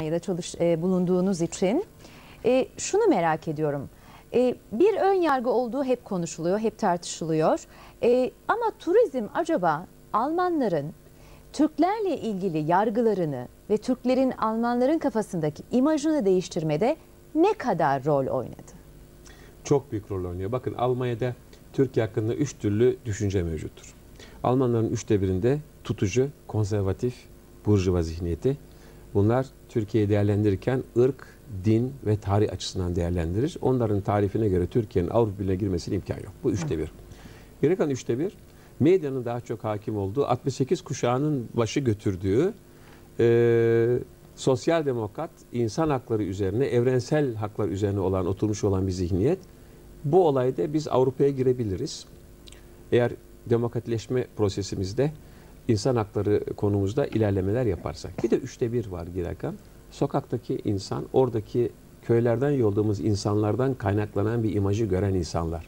Almanya'da çalış, e, bulunduğunuz için e, şunu merak ediyorum. E, bir ön yargı olduğu hep konuşuluyor, hep tartışılıyor. E, ama turizm acaba Almanların Türklerle ilgili yargılarını ve Türklerin Almanların kafasındaki imajını değiştirmede ne kadar rol oynadı? Çok büyük rol oynuyor. Bakın Almanya'da Türkiye hakkında üç türlü düşünce mevcuttur. Almanların üçte birinde tutucu, konservatif, burjuva zihniyeti. Bunlar Türkiye'yi değerlendirirken ırk, din ve tarih açısından değerlendirir. Onların tarifine göre Türkiye'nin Avrupa Birliği'ne girmesine imkan yok. Bu üçte bir. Geri kalan üçte bir, medyanın daha çok hakim olduğu, 68 kuşağının başı götürdüğü e, sosyal demokrat, insan hakları üzerine, evrensel haklar üzerine olan, oturmuş olan bir zihniyet. Bu olayda biz Avrupa'ya girebiliriz. Eğer demokratleşme prosesimizde insan hakları konumuzda ilerlemeler yaparsak. Bir de üçte bir var Girekan. Sokaktaki insan, oradaki köylerden yolladığımız insanlardan kaynaklanan bir imajı gören insanlar.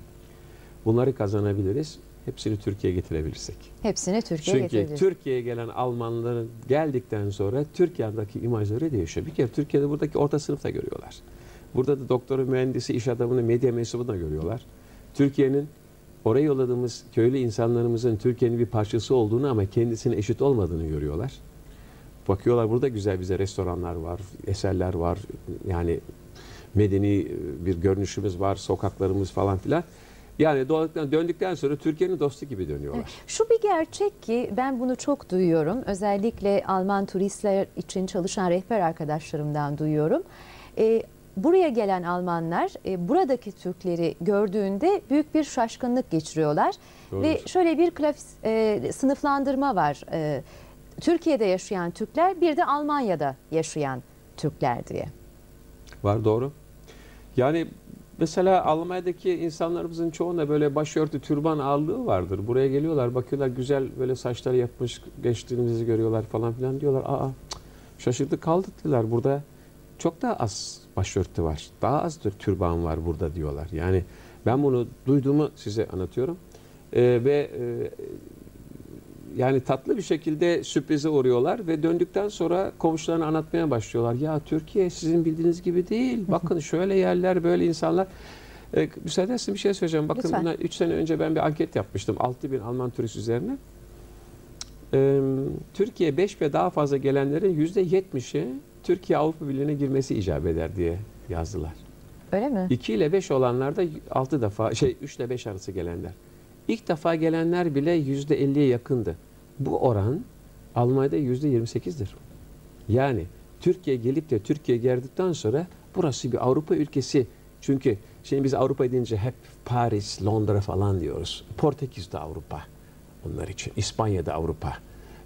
Bunları kazanabiliriz. Hepsini Türkiye'ye getirebilirsek. Hepsini Türkiye'ye Çünkü getireceğiz. Türkiye'ye gelen Almanların geldikten sonra Türkiye'deki imajları değişiyor. Bir kere Türkiye'de buradaki orta sınıfta görüyorlar. Burada da doktoru, mühendisi, iş adamını, medya mensubu da görüyorlar. Türkiye'nin oraya yolladığımız köylü insanlarımızın Türkiye'nin bir parçası olduğunu ama kendisine eşit olmadığını görüyorlar. Bakıyorlar burada güzel bize restoranlar var, eserler var. Yani medeni bir görünüşümüz var, sokaklarımız falan filan. Yani doğduktan, döndükten sonra Türkiye'nin dostu gibi dönüyorlar. Şu bir gerçek ki ben bunu çok duyuyorum. Özellikle Alman turistler için çalışan rehber arkadaşlarımdan duyuyorum. Ee, buraya gelen Almanlar e, buradaki Türkleri gördüğünde büyük bir şaşkınlık geçiriyorlar. Doğrudur. Ve şöyle bir klaf, e, sınıflandırma var. E, Türkiye'de yaşayan Türkler bir de Almanya'da yaşayan Türkler diye. Var doğru. Yani mesela Almanya'daki insanlarımızın çoğunda böyle başörtü, türban ağırlığı vardır. Buraya geliyorlar, bakıyorlar güzel böyle saçları yapmış, gençliğimizi görüyorlar falan filan diyorlar. Aa cık, şaşırdık kaldık diyorlar. Burada çok daha az başörtü var. Daha az türban var burada diyorlar. Yani ben bunu duyduğumu size anlatıyorum. Ee, ve e, yani tatlı bir şekilde sürprize uğruyorlar ve döndükten sonra komşularına anlatmaya başlıyorlar. Ya Türkiye sizin bildiğiniz gibi değil. Bakın şöyle yerler, böyle insanlar. Ee, müsaade edersin bir şey söyleyeceğim. Bakın Lütfen. bundan 3 sene önce ben bir anket yapmıştım. 6 bin Alman turist üzerine. Ee, Türkiye 5 ve daha fazla gelenlerin %70'i Türkiye Avrupa Birliği'ne girmesi icap eder diye yazdılar. Öyle mi? 2 ile 5 olanlar da 6 defa şey 3 ile 5 arası gelenler. İlk defa gelenler bile %50'ye yakındı. Bu oran Almanya'da %28'dir. Yani Türkiye gelip de Türkiye geldikten sonra burası bir Avrupa ülkesi. Çünkü şimdi biz Avrupa deyince hep Paris, Londra falan diyoruz. Portekiz'de Avrupa onlar için. İspanya'da Avrupa.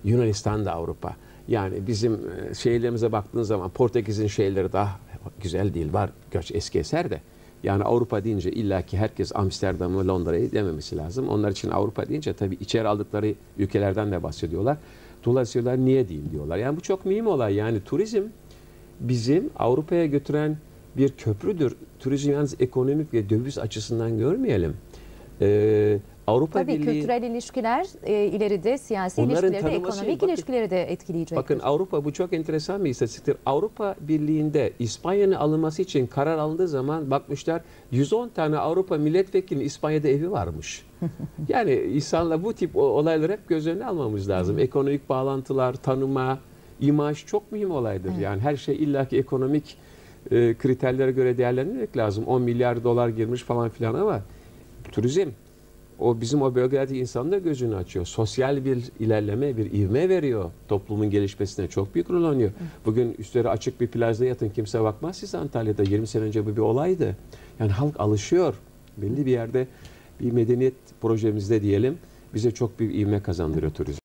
Yunanistan'da Avrupa. Yani bizim e, şehirlerimize baktığın zaman Portekiz'in şehirleri daha güzel değil. Var göç eski eser de. Yani Avrupa deyince illaki herkes Amsterdam'ı, Londra'yı dememesi lazım. Onlar için Avrupa deyince tabii içeri aldıkları ülkelerden de bahsediyorlar. Dolayısıyla niye değil diyorlar. Yani bu çok mühim olay. Yani turizm bizim Avrupa'ya götüren bir köprüdür. Turizm yalnız ekonomik ve döviz açısından görmeyelim. Ee, Avrupa Tabii Birliği... kültürel ilişkiler e, ileride siyasi ilişkileri de ekonomik bakın- ilişkileri de etkileyecek. Bakın Avrupa bu çok enteresan bir istatistiktir. Avrupa Birliği'nde İspanya'nın alınması için karar alındığı zaman bakmışlar 110 tane Avrupa milletvekilinin İspanya'da evi varmış. yani insanla bu tip olayları hep göz önüne almamız lazım. Ekonomik bağlantılar, tanıma, imaj çok mühim olaydır. Yani her şey illaki ekonomik e, kriterlere göre değerlendirmek lazım. 10 milyar dolar girmiş falan filan ama turizm o bizim o bölgedeki insanın da gözünü açıyor. Sosyal bir ilerleme, bir ivme veriyor. Toplumun gelişmesine çok büyük rol oynuyor. Bugün üstleri açık bir plajda yatın kimse bakmaz siz Antalya'da 20 sene önce bu bir olaydı. Yani halk alışıyor. Belli bir yerde bir medeniyet projemizde diyelim bize çok büyük ivme kazandırıyor turizm.